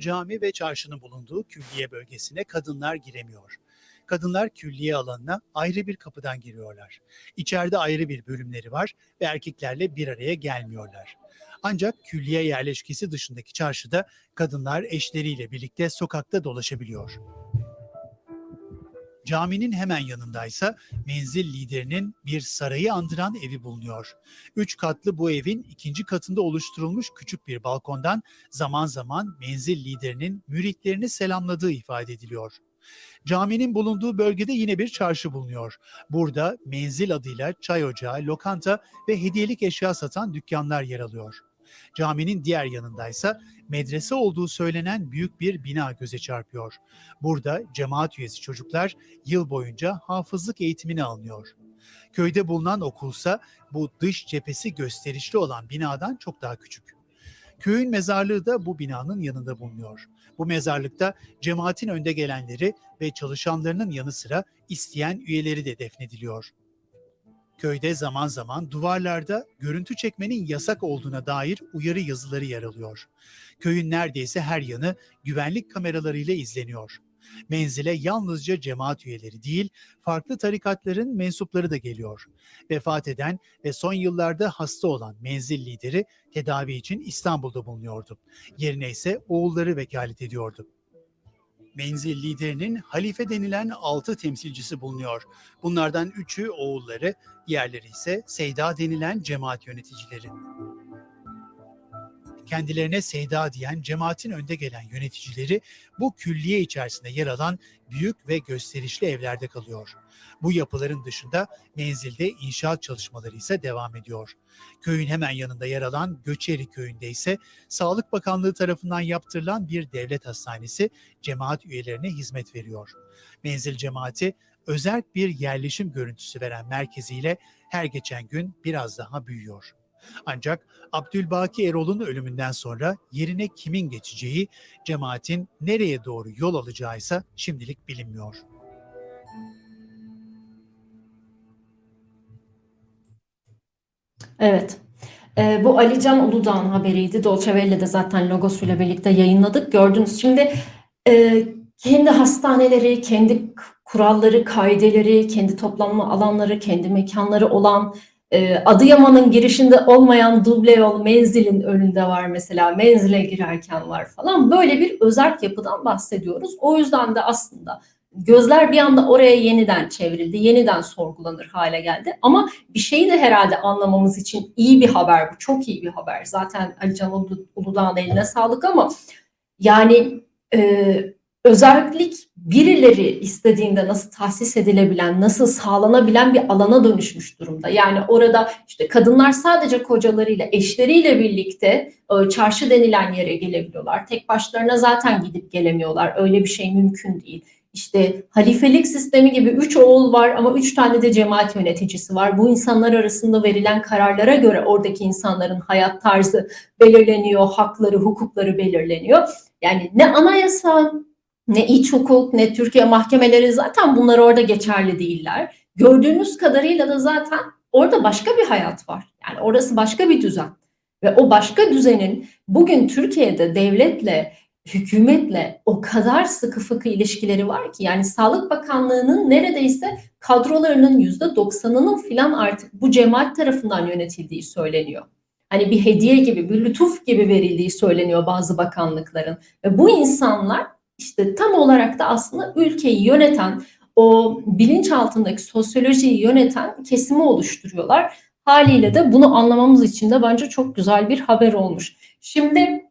cami ve çarşının bulunduğu külliye bölgesine kadınlar giremiyor. Kadınlar külliye alanına ayrı bir kapıdan giriyorlar. İçeride ayrı bir bölümleri var ve erkeklerle bir araya gelmiyorlar. Ancak külliye yerleşkesi dışındaki çarşıda kadınlar eşleriyle birlikte sokakta dolaşabiliyor. Caminin hemen yanındaysa menzil liderinin bir sarayı andıran evi bulunuyor. Üç katlı bu evin ikinci katında oluşturulmuş küçük bir balkondan zaman zaman menzil liderinin müritlerini selamladığı ifade ediliyor. Caminin bulunduğu bölgede yine bir çarşı bulunuyor. Burada menzil adıyla çay ocağı, lokanta ve hediyelik eşya satan dükkanlar yer alıyor. Caminin diğer yanındaysa medrese olduğu söylenen büyük bir bina göze çarpıyor. Burada cemaat üyesi çocuklar yıl boyunca hafızlık eğitimini alınıyor. Köyde bulunan okulsa bu dış cephesi gösterişli olan binadan çok daha küçük. Köyün mezarlığı da bu binanın yanında bulunuyor. Bu mezarlıkta cemaatin önde gelenleri ve çalışanlarının yanı sıra isteyen üyeleri de defnediliyor. Köyde zaman zaman duvarlarda görüntü çekmenin yasak olduğuna dair uyarı yazıları yer alıyor. Köyün neredeyse her yanı güvenlik kameralarıyla izleniyor. Menzile yalnızca cemaat üyeleri değil, farklı tarikatların mensupları da geliyor. Vefat eden ve son yıllarda hasta olan menzil lideri tedavi için İstanbul'da bulunuyordu. Yerine ise oğulları vekalet ediyordu. Menzil liderinin halife denilen altı temsilcisi bulunuyor. Bunlardan üçü oğulları, diğerleri ise Seyda denilen cemaat yöneticileri. Kendilerine Seyda diyen cemaatin önde gelen yöneticileri bu külliye içerisinde yer alan büyük ve gösterişli evlerde kalıyor. Bu yapıların dışında menzilde inşaat çalışmaları ise devam ediyor. Köyün hemen yanında yer alan Göçeri köyünde ise Sağlık Bakanlığı tarafından yaptırılan bir devlet hastanesi cemaat üyelerine hizmet veriyor. Menzil cemaati özerk bir yerleşim görüntüsü veren merkeziyle her geçen gün biraz daha büyüyor. Ancak Abdülbaki Erol'un ölümünden sonra yerine kimin geçeceği, cemaatin nereye doğru yol alacağı ise şimdilik bilinmiyor. Evet. Ee, bu Ali Can Uludağ'ın haberiydi. Dolce Velle'de zaten logosuyla birlikte yayınladık. Gördünüz. Şimdi e, kendi hastaneleri, kendi kuralları, kaideleri, kendi toplanma alanları, kendi mekanları olan e, Adıyaman'ın girişinde olmayan duble yol menzilin önünde var mesela. Menzile girerken var falan. Böyle bir özerk yapıdan bahsediyoruz. O yüzden de aslında gözler bir anda oraya yeniden çevrildi, yeniden sorgulanır hale geldi. Ama bir şeyi de herhalde anlamamız için iyi bir haber bu. Çok iyi bir haber. Zaten Ali Can Ulu- Uludağ'ın eline sağlık ama yani e, özellik birileri istediğinde nasıl tahsis edilebilen, nasıl sağlanabilen bir alana dönüşmüş durumda. Yani orada işte kadınlar sadece kocalarıyla, eşleriyle birlikte e, çarşı denilen yere gelebiliyorlar. Tek başlarına zaten gidip gelemiyorlar. Öyle bir şey mümkün değil. İşte halifelik sistemi gibi üç oğul var ama üç tane de cemaat yöneticisi var. Bu insanlar arasında verilen kararlara göre oradaki insanların hayat tarzı belirleniyor, hakları, hukukları belirleniyor. Yani ne anayasa, ne iç hukuk, ne Türkiye mahkemeleri zaten bunlar orada geçerli değiller. Gördüğünüz kadarıyla da zaten orada başka bir hayat var. Yani orası başka bir düzen. Ve o başka düzenin bugün Türkiye'de devletle hükümetle o kadar sıkı fıkı ilişkileri var ki yani Sağlık Bakanlığı'nın neredeyse kadrolarının yüzde doksanının filan artık bu cemaat tarafından yönetildiği söyleniyor. Hani bir hediye gibi, bir lütuf gibi verildiği söyleniyor bazı bakanlıkların. Ve bu insanlar işte tam olarak da aslında ülkeyi yöneten, o bilinç altındaki sosyolojiyi yöneten kesimi oluşturuyorlar. Haliyle de bunu anlamamız için de bence çok güzel bir haber olmuş. Şimdi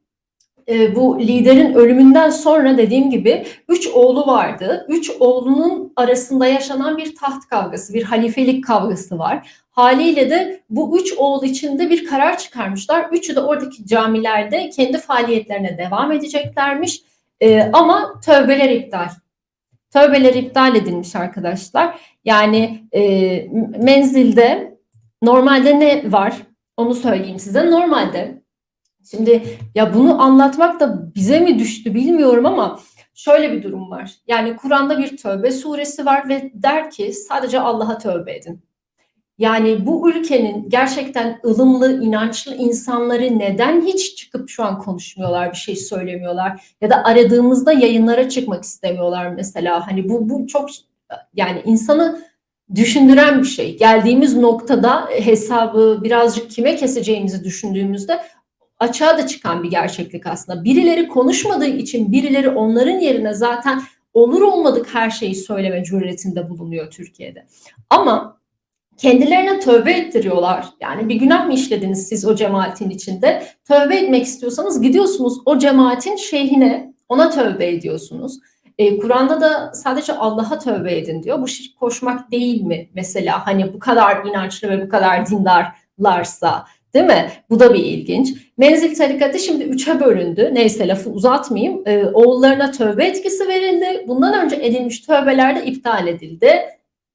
e, bu liderin ölümünden sonra dediğim gibi üç oğlu vardı. Üç oğlunun arasında yaşanan bir taht kavgası, bir halifelik kavgası var. Haliyle de bu üç oğul için de bir karar çıkarmışlar. Üçü de oradaki camilerde kendi faaliyetlerine devam edeceklermiş. E, ama tövbeler iptal. Tövbeler iptal edilmiş arkadaşlar. Yani e, menzilde normalde ne var? Onu söyleyeyim size. Normalde Şimdi ya bunu anlatmak da bize mi düştü bilmiyorum ama şöyle bir durum var. Yani Kur'an'da bir tövbe suresi var ve der ki sadece Allah'a tövbe edin. Yani bu ülkenin gerçekten ılımlı, inançlı insanları neden hiç çıkıp şu an konuşmuyorlar, bir şey söylemiyorlar ya da aradığımızda yayınlara çıkmak istemiyorlar mesela. Hani bu bu çok yani insanı düşündüren bir şey. Geldiğimiz noktada hesabı birazcık kime keseceğimizi düşündüğümüzde açığa da çıkan bir gerçeklik aslında. Birileri konuşmadığı için birileri onların yerine zaten olur olmadık her şeyi söyleme cüretinde bulunuyor Türkiye'de. Ama kendilerine tövbe ettiriyorlar. Yani bir günah mı işlediniz siz o cemaatin içinde? Tövbe etmek istiyorsanız gidiyorsunuz o cemaatin şeyhine, ona tövbe ediyorsunuz. E, Kur'an'da da sadece Allah'a tövbe edin diyor. Bu şirk koşmak değil mi mesela? Hani bu kadar inançlı ve bu kadar dindarlarsa değil mi? Bu da bir ilginç. Menzil tarikatı şimdi üçe bölündü. Neyse lafı uzatmayayım. E, oğullarına tövbe etkisi verildi. Bundan önce edilmiş tövbeler de iptal edildi.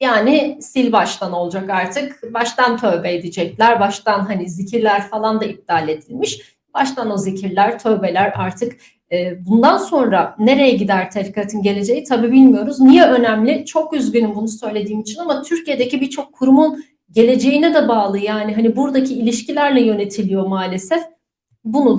Yani sil baştan olacak artık. Baştan tövbe edecekler. Baştan hani zikirler falan da iptal edilmiş. Baştan o zikirler, tövbeler artık e, bundan sonra nereye gider tarikatın geleceği tabii bilmiyoruz. Niye önemli? Çok üzgünüm bunu söylediğim için ama Türkiye'deki birçok kurumun geleceğine de bağlı. Yani hani buradaki ilişkilerle yönetiliyor maalesef. Bunu da